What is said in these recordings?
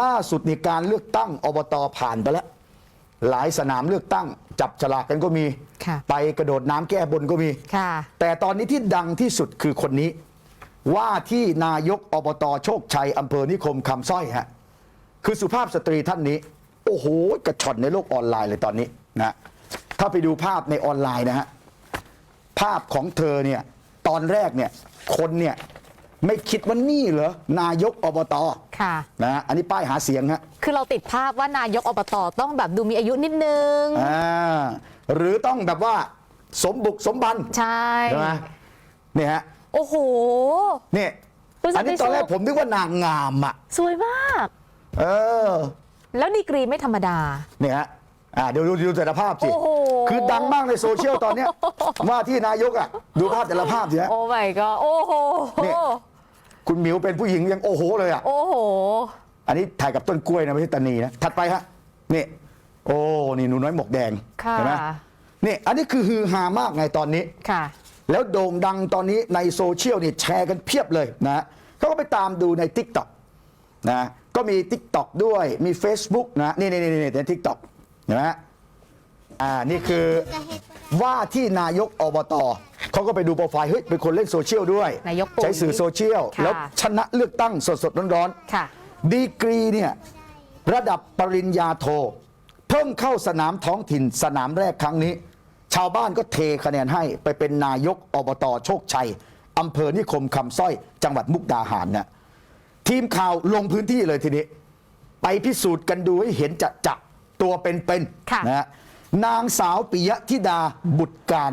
ล่าสุดในการเลือกตั้งอบตผ่านไปแล้ว หลายสนามเลือกตั้ง จับฉลากกันก็มีค่ะไปกระโดดน้ำแก้บนก็มีค่ะแต่ตอนนี้ที่ดังที่สุดคือคนนี้ ว่าที่นายกอบตโชคชัยอำเภอนิคมคำสร้อยฮะคือสุภาพสตรีท่านนี้ โอ้โห กระชอนในโลกออนไลน์เลยตอนนี้นะถ้าไปดูภาพในออนไลน์นะฮะภาพของเธอเนี่ยตอนแรกเนี่ยคนเนี่ยไม่คิดว่านี่เหรอนายกอบต ค่ะ นะฮะอันนี้ป้ายหาเสียงฮะคือเราติดภาพว่านายกอบตต้องแบบดูมีอายุนิดนึง อ่าหรือต้องแบบว่าสมบุกสมบันใช่ ใช่ไหมเนี่ยฮะโอ้โห เนี่ยคุณสัอันนตินี้ตอนแรกสุขผมนึกว่านางงามอะ สวยมาก เออ แล้วดีกรีไม่ธรรมดา เนี่ยฮะ อ่าเดี๋ยวดูดูแต่ละภาพสิ โอ้โห คือดังมากในโซเชียลตอนเนี้ยว่าที่นายกอะ ดูภาพแต่ละภาพสิฮะ โอ้ my god โอ้โห เนี่ย คุณหมิวเป็นผู้หญิงยังโอ้โหเลยอะ โอ้โห อันนี้ถ่ายกับต้นกล้วยนะไม่ใช่ตานีนะ ถัดไปฮะนี่โอ้นี่หนูน้อยหมวกแดงค่ะ เห็นไหมนี่อันนี้คือฮือฮามากไงตอนนี้ ค่ะ แล้วโด่งดังตอนนี้ในโซเชียลนี่แชร์กันเพียบเลยนะเขาก็ไปตามดูใน t ิ k t o k นะก็มี t ิ k t o k ด้วยมี Facebook นะนี่นี่นี่ใน t ิ k t o k เห็นไหมฮะอ่านี่คือว่าที่นายกอบต เขาก็ไปดูโปรไฟล์เฮ้ยเป็นคนเล่นโซเชียลด้วย นายกปุ๋ยใช้สื่อโซเชียล ค่ะ แล้วชนะเลือกตั้งสดๆร้อนๆค่ะดีกรีเนี่ยระดับปริญญาโท เพิ่งเข้าสนามท้องถิ่นสนามแรกครั้งนี้ ชาวบ้านก็เทคะแนนให้ไปเป็นนายกอบตโชคชัยอำเภอนิคมคำสร้อยจังหวัดมุกดาหารนะทีมข่าวลงพื้นที่เลยทีนี้ ไปพิสูจน์กันดูให้เห็นจะจะๆตัวเป็นค่ะๆนะฮะนางสาวปิยะธิดาบุตรการ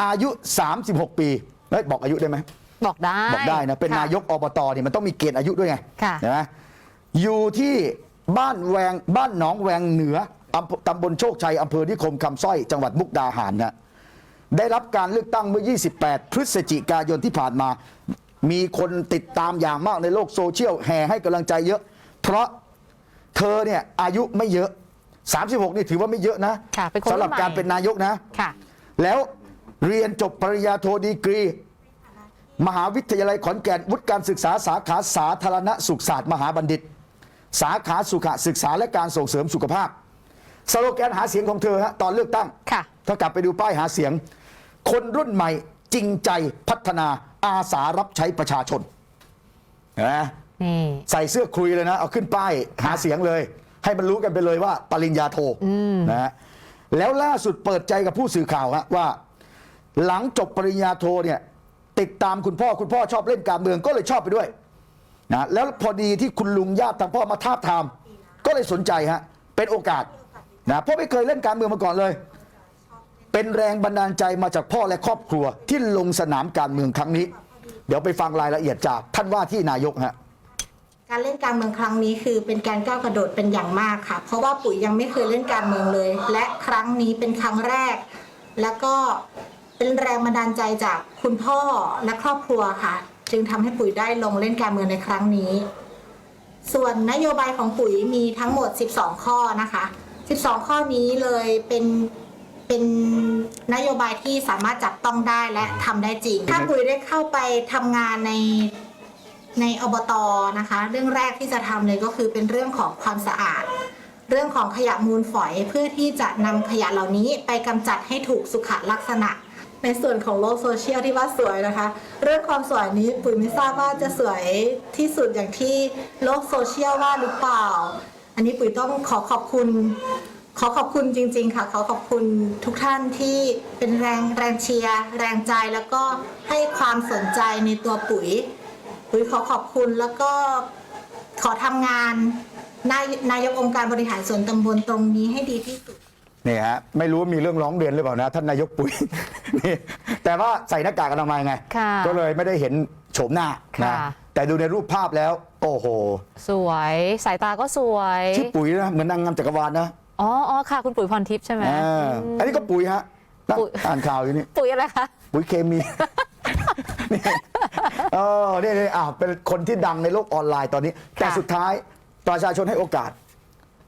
อายุ 36 ปีเฮ้ยบอกอายุได้ไหม บอกได้บอกได้นะ เป็นค่ะนายกอบตเนี่ยมันต้องมีเกณฑ์อายุด้วยไงค่ะเห็นไหมอยู่ที่บ้านแวงบ้านหนองแวงเหนืออำเภอตำบลโชคชัยอำเภอนิคมคำสร้อยจังหวัดมุกดาหารนะได้รับการเลือกตั้งเมื่อ 28 พฤศจิกายนที่ผ่านมา มีคนติดตามอย่างมากในโลกโซเชียลแห่ให้กำลังใจเยอะ เพราะเธอเนี่ยอายุไม่เยอะ 36 นี่ถือว่าไม่เยอะนะค่ะเป็นคนสำหรับรุ่นใหม่การเป็นนายกนะ ค่ะ แล้ว เรียนจบปริญญาโทดีกรี มหาวิทยาลัยขอนแก่นวุฒิการศึกษาสาขาสาธารณสุขศาสตร์มหาบัณฑิต สาขาสุขศึกษาและการส่งเสริมสุขภาพ สโลแกนหาเสียงของเธอฮะตอนเลือกตั้งค่ะถ้ากลับไปดูป้ายหาเสียง คนรุ่นใหม่จริงใจพัฒนาอาสารับใช้ประชาชนเห็นไหมนี่ใส่เสื้อคลุยเลยนะ เอาขึ้นป้ายหาเสียงเลย ให้มันรู้กันไปเลยว่า ปริญญาโทนะฮะแล้วล่าสุดเปิดใจกับผู้สื่อข่าวฮะว่า หลังจบปริญญาโทเนี่ยติดตามคุณพ่อคุณพ่อชอบเล่นการเมืองก็เลยชอบไปด้วยนะแล้วพอดีที่คุณลุงญาติทางพ่อมาทาบทาม ก็เลยสนใจฮะเป็นโอกาสนะเพราะไม่เคยเล่นการเมืองมาก่อนเลย เป็นแรงบันดาลใจมาจากพ่อและครอบครัวที่ลงสนามการเมืองครั้งนี้ เดี๋ยวไปฟังรายละเอียดจากท่านว่าที่นายกฮะการเล่นการเมืองครั้งนี้คือเป็นการก้าวกระโดดเป็นอย่างมากค่ะ เพราะว่าปุ๋ยยังไม่เคยเล่นการเมืองเลย และครั้งนี้เป็นครั้งแรก แล้วก็ เป็นแรงบันดาลใจจากคุณพ่อและครอบครัวค่ะ จึงทำให้ปุ๋ยได้ลงเล่นการเมืองในครั้งนี้ ส่วนนโยบายของปุ๋ยมีทั้งหมด 12 ข้อนะคะ 12 ข้อนี้เลยเป็นเป็นนโยบายที่สามารถจับต้องได้และทำได้จริง ถ้าปุ๋ยได้เข้าไปทำงานในในอบตนะคะ เรื่องแรกที่จะทำเลยก็คือเป็นเรื่องของความสะอาด เรื่องของขยะมูลฝอยเพื่อที่จะนำขยะเหล่านี้ไปกำจัดให้ถูกสุขลักษณะ ในส่วนของโลกโซเชียลที่ว่าสวยนะคะ เรื่องความสวยนี้ปุ๋ยไม่ทราบว่าจะสวยที่สุดอย่างที่โลกโซเชียลว่าหรือเปล่า อันนี้ปุ๋ยต้องขอขอบคุณขอขอบคุณจริง ๆ ค่ะขอขอบคุณทุกท่านที่เป็นแรงแรงเชียร์แรงใจแล้วก็ให้ความสนใจในตัวปุ๋ย ปุ๋ยขอขอบคุณแล้วก็ขอทำงานนายนายกองค์การบริหารส่วนตำบลตรงนี้ให้ดีที่สุด นี่ฮะไม่รู้ว่ามีเรื่องร้องเรียนหรือเปล่านะ ท่านนายกปุ๋ย นี่แต่ว่าใส่หน้ากากอนามัยไง ค่ะก็เลยไม่ได้เห็นโฉมหน้าค่ะนะแต่ดูในรูปภาพแล้ว โอ้โห สวย สายตาก็สวย ชื่อปุ๋ยนะเหมือนนางงามจักรวาลนะอ๋ออ๋อค่ะ คุณปุ๋ยพรทิพย์ใช่ไหม อ่าอืมอันนี้ก็ปุ๋ยฮะนั่งปุ๋ย อ่านข่าวอยู่นี่ ปุ๋ยอะไรคะ ปุ๋ยเคมี นี่เออนี่นี่อ่าเป็นคนที่ดังในโลกออนไลน์ตอนนี้ แต่สุดท้ายประชาชนให้โอกาส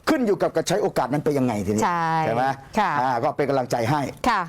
ขึ้นอยู่กับการใช้โอกาสนั้นไปยังไงทีนี้ใช่ไหมค่ะ อ่าก็เป็นกำลังใจให้ค่ะ